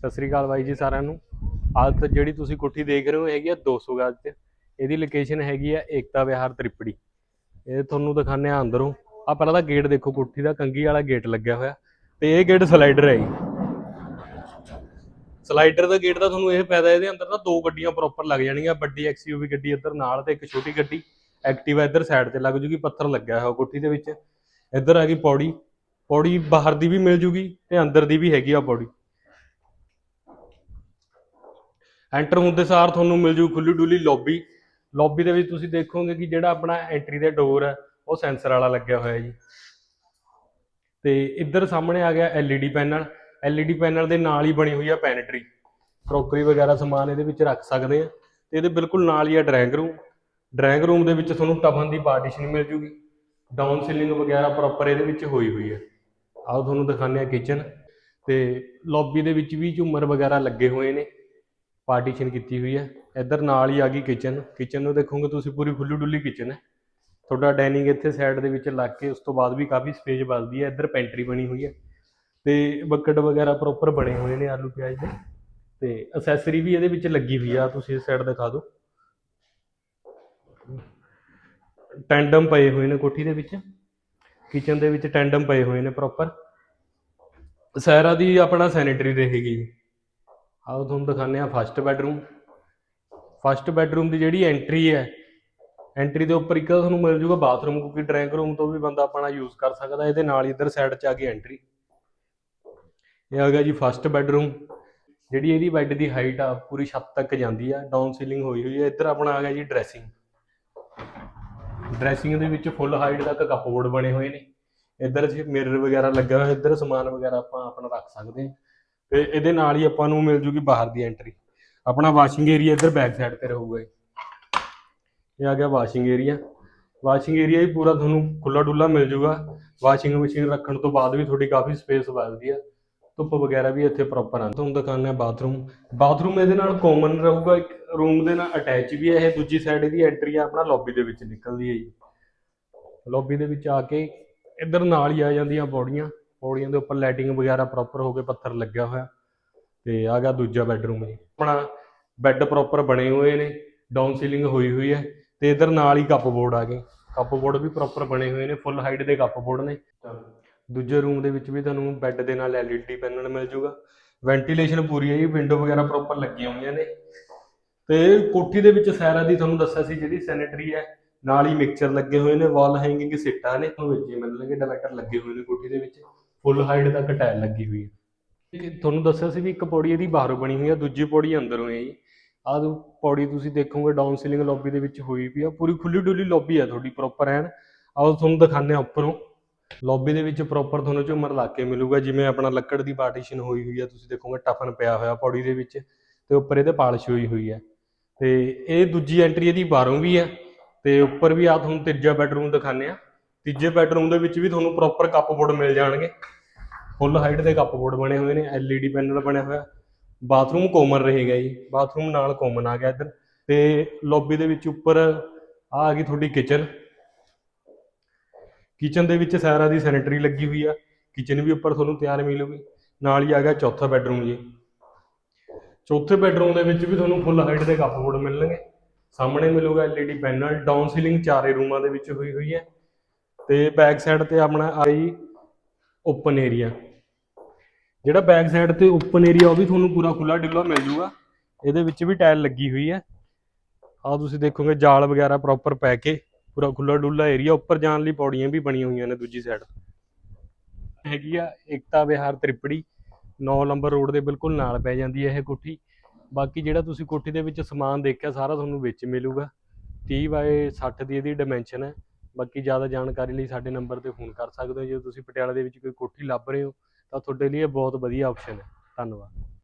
ਸਤਿ ਸ੍ਰੀ ਅਕਾਲ ਬਾਈ ਜੀ ਸਾਰਿਆਂ ਨੂੰ। ਅੱਜ ਜਿਹੜੀ ਤੁਸੀਂ ਕੋਠੀ ਦੇਖ ਰਹੇ ਹੋ, ਹੈਗੀ ਆ 200 ਗਜ 'ਚ। ਇਹਦੀ ਲੋਕੇਸ਼ਨ ਹੈਗੀ ਆ ਏਕਤਾ ਵਿਹਾਰ ਤ੍ਰਿਪੜੀ। ਇਹ ਤੁਹਾਨੂੰ ਦਿਖਾਣੇ ਆ ਅੰਦਰੋਂ। ਆ ਪਹਿਲਾਂ ਤਾਂ ਗੇਟ ਦੇਖੋ, ਕੋਠੀ ਦਾ ਕੰਗੀ ਵਾਲਾ ਗੇਟ ਲੱਗਿਆ ਹੋਇਆ। ਤੇ ਇਹ ਗੇਟ ਸਲਾਈਡਰ ਹੈ ਜੀ। ਸਲਾਈਡਰ ਦਾ ਗੇਟ ਦਾ ਤੁਹਾਨੂੰ ਇਹ ਫਾਇਦਾ ਇਹਦੇ ਅੰਦਰ ਨਾ ਦੋ ਗੱਡੀਆਂ ਪ੍ਰੋਪਰ ਲੱਗ ਜਾਣਗੀਆਂ ਵੱਡੀ ਐਕਸਯੂਵੀ ਗੱਡੀ ਇੱਧਰ ਨਾਲ ਤੇ ਇੱਕ ਛੋਟੀ ਗੱਡੀ। ਐਕਟਿਵਾ ਇੱਧਰ ਸਾਈਡ ਤੇ ਲੱਗ ਜੂਗੀ, ਪੱਥਰ ਲੱਗਿਆ ਹੋਇਆ ਕੋਠੀ ਦੇ ਵਿੱਚ। ਇੱਧਰ ਆ ਗਈ ਪੌੜੀ। ਪੌੜੀ ਬਾਹਰ ਦੀ ਵੀ ਮਿਲ ਜੂਗੀ ਤੇ ਅੰਦਰ ਦੀ ਵੀ ਹੈਗੀ ਆ ਪੌੜੀ। ਐਂਟਰ ਹੁੰਦੇ ਸਾਰ ਤੁਹਾਨੂੰ ਮਿਲ ਜੂ ਖੁੱਲੀ ਡੁੱਲੀ ਲੌਬੀ ਲੌਬੀ ਦੇ ਵਿੱਚ ਤੁਸੀਂ ਦੇਖੋਗੇ ਕਿ ਜਿਹੜਾ ਆਪਣਾ ਐਂਟਰੀ ਦਾ ਡੋਰ ਹੈ, ਉਹ ਸੈਂਸਰ ਵਾਲਾ ਲੱਗਿਆ ਹੋਇਆ ਜੀ। ਤੇ ਇੱਧਰ ਸਾਹਮਣੇ ਆ ਗਿਆ LED ਪੈਨਲ LED ਪੈਨਲ ਦੇ ਨਾਲ ਹੀ ਬਣੀ ਹੋਈ ਆ ਪੈਨਟਰੀ ਕਰੋਕਰੀ ਵਗੈਰਾ ਸਮਾਨ ਇਹਦੇ ਵਿੱਚ ਰੱਖ ਸਕਦੇ ਆ। ਤੇ ਇਹਦੇ ਬਿਲਕੁਲ ਨਾਲ ਹੀ ਆ ਡਰਾਇੰਗ ਰੂਮ ਡਰਾਇੰਗ ਰੂਮ ਦੇ ਵਿੱਚ ਤੁਹਾਨੂੰ ਟਫਨ ਦੀ ਪਾਰਟੀਸ਼ਨ ਮਿਲ ਜੂਗੀ। ਡਾਊਨ ਸੀਲਿੰਗ ਵਗੈਰਾ ਪ੍ਰੋਪਰ ਇਹਦੇ ਵਿੱਚ ਹੋਈ ਹੋਈ ਹੈ ਆਓ ਤੁਹਾਨੂੰ ਦਿਖਾਉਂਦੇ ਆ ਕਿਚਨ ਤੇ ਲੌਬੀ ਦੇ ਵਿੱਚ ਵੀ ਝੂਮਰ ਵਗੈਰਾ ਲੱਗੇ ਹੋਏ ਨੇ। ਪਾਰਟੀਸ਼ਨ ਕੀਤੀ ਹੋਈ ਹੈ। ਇੱਧਰ ਨਾਲ ਹੀ ਆ ਗਈ ਕਿਚਨ ਕਿਚਨ ਨੂੰ ਦੇਖੋਗੇ ਤੁਸੀਂ ਪੂਰੀ ਖੁੱਲੀ ਡੁੱਲੀ ਕਿਚਨ ਹੈ। ਤੁਹਾਡਾ ਡਾਈਨਿੰਗ ਇੱਥੇ ਸਾਈਡ ਦੇ ਵਿੱਚ ਲੱਗ ਕੇ ਉਸ ਤੋਂ ਬਾਅਦ ਵੀ ਕਾਫੀ ਸਪੇਸ ਬਚਦੀ ਹੈ। ਇੱਧਰ ਪੈਂਟਰੀ ਬਣੀ ਹੋਈ ਹੈ। ਤੇ ਬੱਕਟ ਵਗੈਰਾ ਪ੍ਰੋਪਰ ਬਣੇ ਹੋਏ ਨੇ ਆਲੂ ਪਿਆਜ਼ ਦੇ। ਤੇ ਅਸੈਸਰੀ ਵੀ ਇਹਦੇ ਵਿੱਚ ਲੱਗੀ ਹੋਈ ਆ। ਤੁਸੀਂ ਇਸ ਸਾਈਡ ਦਿਖਾ ਦਿਓ। ਟੈਂਡਮ ਪਏ ਹੋਏ ਨੇ ਕੋਠੀ ਦੇ ਵਿੱਚ। ਕਿਚਨ ਦੇ ਵਿੱਚ ਟੈਂਡਮ ਪਏ ਹੋਏ ਨੇ ਪ੍ਰੋਪਰ ਸਾਰਾ ਦੀ ਆਪਣਾ ਸੈਨੀਟਰੀ ਰਹੇਗੀ ਜੀ। ਆਓ ਤੁਹਾਨੂੰ ਦਿਖਾਉਂਦੇ ਆ ਫਸਟ ਬੈਡਰੂਮ ਫਸਟ ਬੈਡਰੂਮ ਦੀ ਜਿਹੜੀ ਐਂਟਰੀ ਹੈ ਐਂਟਰੀ ਦੇ ਉੱਪਰ ਇੱਕ ਤਾਂ ਤੁਹਾਨੂੰ ਮਿਲ ਜੂਗਾ ਬਾਥਰੂਮ ਕਿਉਂਕਿ ਡਰਾਇੰਗ ਰੂਮ ਤੋਂ ਵੀ ਬੰਦਾ ਆਪਣਾ ਯੂਜ਼ ਕਰ ਸਕਦਾ, ਇਹਦੇ ਨਾਲ ਹੀ ਇੱਧਰ ਸਾਈਡ 'ਚ ਆ ਗਈ ਐਂਟਰੀ ਇਹ ਆ ਗਿਆ ਜੀ ਫਸਟ ਬੈਡਰੂਮ ਜਿਹੜੀ ਇਹਦੀ ਬੈੱਡ ਦੀ ਹਾਈਟ ਆ, ਪੂਰੀ ਛੱਤ ਤੱਕ ਜਾਂਦੀ ਆ ਡਾਊਨ ਸੀਲਿੰਗ ਹੋਈ ਹੋਈ ਹੈ ਇੱਧਰ ਆਪਣਾ ਆ ਗਿਆ ਜੀ ਡਰੈਸਿੰਗ ਡਰੈਸਿੰਗ ਦੇ ਵਿੱਚ ਫੁੱਲ ਹਾਈਟ ਤੱਕ ਕੱਪਬੋਰਡ ਬਣੇ ਹੋਏ ਨੇ। ਇੱਧਰ ਜੀ ਮਿਰਰ ਵਗੈਰਾ ਲੱਗਾ ਹੋਇਆ ਇੱਧਰ ਸਮਾਨ ਵਗੈਰਾ ਆਪਾਂ ਆਪਣਾ ਰੱਖ ਸਕਦੇ ਹਾਂ। ਤੇ ਇਹਦੇ ਨਾਲ ਹੀ ਆਪਾਂ ਨੂੰ ਮਿਲ ਜੂਗੀ ਬਾਹਰ ਦੀ ਐਂਟਰੀ ਆਪਣਾ ਵਾਸ਼ਿੰਗ ਏਰੀਆ ਇੱਧਰ ਬੈਕ ਸਾਈਡ ਤੇ ਰਹੂਗਾ ਜੀ। ਇਹ ਆ ਗਿਆ ਵਾਸ਼ਿੰਗ ਏਰੀਆ ਵਾਸ਼ਿੰਗ ਏਰੀਆ ਵੀ ਪੂਰਾ ਤੁਹਾਨੂੰ ਖੁੱਲਾ ਡੁੱਲਾ ਮਿਲ ਜੂਗਾ। ਵਾਸ਼ਿੰਗ ਮਸ਼ੀਨ ਰੱਖਣ ਤੋਂ ਬਾਅਦ ਵੀ ਤੁਹਾਡੀ ਕਾਫੀ ਸਪੇਸ ਬਚਦੀ ਆ। ਧੁੱਪ ਵਗੈਰਾ ਵੀ ਇੱਥੇ ਪ੍ਰੋਪਰ ਆ। ਤੁਹਾਨੂੰ ਦਿਖਾਉਂਦੇ ਆ ਬਾਥਰੂਮ ਬਾਥਰੂਮ ਇਹਦੇ ਨਾਲ ਕਾਮਨ ਰਹੂਗਾ। ਇੱਕ ਰੂਮ ਦੇ ਨਾਲ ਅਟੈਚ ਵੀ ਹੈ ਇਹ। ਦੂਜੀ ਸਾਈਡ ਇਹਦੀ ਐਂਟਰੀ ਆ, ਆਪਣਾ ਲੌਬੀ ਦੇ ਵਿੱਚ ਨਿਕਲਦੀ ਹੈ ਜੀ। ਲੌਬੀ ਦੇ ਵਿੱਚ ਆ ਕੇ ਇੱਧਰ ਨਾਲ ਹੀ ਆ ਜਾਂਦੀਆਂ ਬੋਡੀਆਂ ਪੌੜੀਆਂ ਦੇ ਉੱਪਰ ਲਾਈਟਿੰਗ ਵਗੈਰਾ ਪ੍ਰੋਪਰ ਹੋ ਕੇ ਪੱਥਰ ਲੱਗਿਆ ਹੋਇਆ। ਤੇ ਆ ਗਿਆ ਦੂਜਾ ਬੈੱਡਰੂਮ ਜੀ। ਆਪਣਾ ਬੈੱਡ ਪ੍ਰੋਪਰ ਬਣੇ ਹੋਏ ਨੇ ਡਾਊਨ ਸੀਲਿੰਗ ਹੋਈ ਹੋਈ ਹੈ ਤੇ ਇਧਰ ਨਾਲ ਹੀ ਕੱਪਬੋਰਡ ਆ ਗਏ। ਕੱਪਬੋਰਡ ਵੀ ਪ੍ਰੋਪਰ ਬਣੇ ਹੋਏ ਨੇ ਫੁੱਲ ਹਾਈਟ ਦੇ ਕੱਪਬੋਰਡ ਨੇ। ਦੂਜੇ ਰੂਮ ਦੇ ਵਿੱਚ ਵੀ ਤੁਹਾਨੂੰ ਬੈੱਡ ਦੇ ਨਾਲ LED ਪੈਨਲ ਮਿਲ ਜੂਗਾ। ਵੈਂਟੀਲੇਸ਼ਨ ਪੂਰੀ ਹੈ ਜੀ ਵਿੰਡੋ ਵਗੈਰਾ ਪ੍ਰੋਪਰ ਲੱਗੀਆਂ ਹੋਈਆਂ ਨੇ। ਤੇ ਕੋਠੀ ਦੇ ਵਿੱਚ ਸਾਰਾ ਦੀ ਤੁਹਾਨੂੰ ਦੱਸਿਆ ਸੀ ਜਿਹੜੀ ਸੈਨੇਟਰੀ ਹੈ, ਨਾਲ ਹੀ ਮਿਕਸਚਰ ਲੱਗੇ ਹੋਏ ਨੇ ਵਾਲ ਹੈਂਗਿੰਗ ਸਿੱਟਾਂ ਨੇ, ਤੁਹਾਨੂੰ ਵਿੱਚ ਮਿਲਣਗੇ ਡਿਵੈਟਰ ਲੱਗੇ ਹੋਏ ਨੇ ਕੋਠੀ ਦੇ ਵਿੱਚ। ਫੁੱਲ ਹਾਈਟ ਤੱਕ ਟਾਇਲ ਲੱਗੀ ਹੋਈ ਹੈ। ਤੁਹਾਨੂੰ ਦੱਸਿਆ ਸੀ ਵੀ ਇੱਕ ਪੌੜੀ ਇਹਦੀ ਬਾਹਰੋਂ ਬਣੀ ਹੋਈ ਆ, ਦੂਜੀ ਪੌੜੀ ਅੰਦਰੋਂ ਹੈ ਜੀ। ਆਹ ਪੌੜੀ ਤੁਸੀਂ ਦੇਖੋਗੇ ਡਾਊਨ ਸੀਲਿੰਗ ਲੌਬੀ ਦੇ ਵਿੱਚ ਹੋਈ ਵੀ ਆ। ਪੂਰੀ ਖੁੱਲੀ ਡੁੱਲੀ ਲੌਬੀ ਆ ਤੁਹਾਡੀ ਪ੍ਰੋਪਰ ਐਨ। ਆਓ ਤੁਹਾਨੂੰ ਦਿਖਾਉਂਦੇ ਆ ਉੱਪਰੋਂ। ਲੌਬੀ ਦੇ ਵਿੱਚ ਪ੍ਰੋਪਰ ਤੁਹਾਨੂੰ ਝੂਮਰ ਲਾ ਕੇ ਮਿਲੂਗਾ, ਜਿਵੇਂ ਆਪਣਾ ਲੱਕੜ ਦੀ ਪਾਰਟੀਸ਼ਨ ਹੋਈ ਹੋਈ ਆ। ਤੁਸੀਂ ਦੇਖੋਗੇ, ਟਫਨ ਪਿਆ ਹੋਇਆ ਪੌੜੀ ਦੇ ਵਿੱਚ, ਤੇ ਉੱਪਰ ਇਹਦੇ ਪਾਲਿਸ਼ ਹੋਈ ਹੋਈ ਹੈ ਤੇ ਇਹ ਦੂਜੀ ਐਂਟਰੀ ਇਹਦੀ ਬਾਹਰੋਂ ਵੀ ਹੈ ਤੇ ਉੱਪਰ ਵੀ ਆ ਤੁਹਾਨੂੰ ਤੀਜਾ ਬੈਡਰੂਮ ਦਿਖਾਉਂਦੇ ਆ ਤੀਜੇ ਬੈਡਰੂਮ ਦੇ ਵਿੱਚ ਵੀ ਤੁਹਾਨੂੰ ਪ੍ਰੋਪਰ ਕੱਪਬੋਰਡ ਮਿਲ ਜਾਣਗੇ। ਫੁੱਲ ਹਾਈਟ ਦੇ ਕੱਪਬੋਰਡ ਬਣੇ ਹੋਏ ਨੇ, LED ਪੈਨਲ ਬਣਿਆ ਹੋਇਆ। ਬਾਥਰੂਮ ਕੋਮਨ ਰਹੇਗਾ ਜੀ। ਬਾਥਰੂਮ ਨਾਲ ਕੋਮਨ ਆ ਗਿਆ ਇੱਧਰ। ਤੇ ਲੌਬੀ ਦੇ ਵਿੱਚ ਉੱਪਰ ਆ ਆ ਗਈ ਤੁਹਾਡੀ ਕਿਚਨ ਕਿਚਨ ਦੇ ਵਿੱਚ ਸਾਰਾ ਦੀ ਸੈਨੇਟਰੀ ਲੱਗੀ ਹੋਈ ਆ। ਕਿਚਨ ਵੀ ਉੱਪਰ ਤੁਹਾਨੂੰ ਤਿਆਰ ਮਿਲੂਗੀ ਨਾਲ ਹੀ ਆ ਗਿਆ ਚੌਥਾ ਬੈਡਰੂਮ ਜੀ। ਚੌਥੇ ਬੈਡਰੂਮ ਦੇ ਵਿੱਚ ਵੀ ਤੁਹਾਨੂੰ ਫੁੱਲ ਹਾਈਟ ਦੇ ਕੱਪਬੋਰਡ ਮਿਲਣਗੇ। ਸਾਹਮਣੇ ਮਿਲੂਗਾ LED ਪੈਨਲ ਡਾਊਨ ਸੀਲਿੰਗ ਚਾਰੇ ਰੂਮਾਂ ਦੇ ਵਿੱਚ ਹੋਈ ਹੋਈ ਹੈ। ਤੇ ਬੈਕ ਸਾਈਡ ਤੇ ਆਪਣਾ ਆਈ ਓਪਨ ਏਰੀਆ ਜਿਹੜਾ ਬੈਕ ਸਾਈਡ ਤੇ ਓਪਨ ਏਰੀਆ ਉਹ ਵੀ ਤੁਹਾਨੂੰ ਪੂਰਾ ਖੁੱਲਾ ਡੁੱਲਾ ਮਿਲ ਜੂਗਾ। ਇਹਦੇ ਵਿੱਚ ਵੀ ਟਾਇਲ ਲੱਗੀ ਹੋਈ ਹੈ। ਆਹ ਤੁਸੀਂ ਦੇਖੋਗੇ ਜਾਲ ਵਗੈਰਾ ਪ੍ਰੋਪਰ ਪੈ ਕੇ, ਪੂਰਾ ਖੁੱਲਾ ਡੁੱਲਾ ਏਰੀਆ ਉੱਪਰ ਜਾਣ ਲਈ ਪੌੜੀਆਂ ਵੀ ਬਣੀਆਂ ਹੋਈਆਂ ਨੇ ਦੂਜੀ ਸਾਈਡ ਹੈਗੀ ਆ ਏਕਤਾ ਵਿਹਾਰ ਤ੍ਰਿਪੜੀ। 9 ਨੰਬਰ ਰੋਡ ਦੇ ਬਿਲਕੁਲ ਨਾਲ ਪੈ ਜਾਂਦੀ ਹੈ ਇਹ ਕੋਠੀ। ਬਾਕੀ ਜਿਹੜਾ ਤੁਸੀਂ ਕੋਠੀ ਦੇ ਵਿੱਚ ਸਮਾਨ ਦੇਖਿਆ, ਸਾਰਾ ਤੁਹਾਨੂੰ ਵਿੱਚ ਮਿਲੂਗਾ। 30 ਬਾਏ 60 ਦੀ ਇਹਦੀ ਡਾਈਮੈਂਸ਼ਨ ਹੈ। ਬਾਕੀ ਜ਼ਿਆਦਾ ਜਾਣਕਾਰੀ ਲਈ ਸਾਡੇ ਨੰਬਰ ਤੇ ਫੋਨ ਕਰ ਸਕਦੇ ਹੋ। ਜੇ ਤੁਸੀਂ ਪਟਿਆਲਾ ਦੇ ਵਿੱਚ ਕੋਈ ਕੋਠੀ ਲੱਭ ਰਹੇ ਹੋ, ਤਾਂ ਤੁਹਾਡੇ ਲਈ ਇਹ ਬਹੁਤ ਵਧੀਆ ਆਪਸ਼ਨ ਹੈ। ਧੰਨਵਾਦ।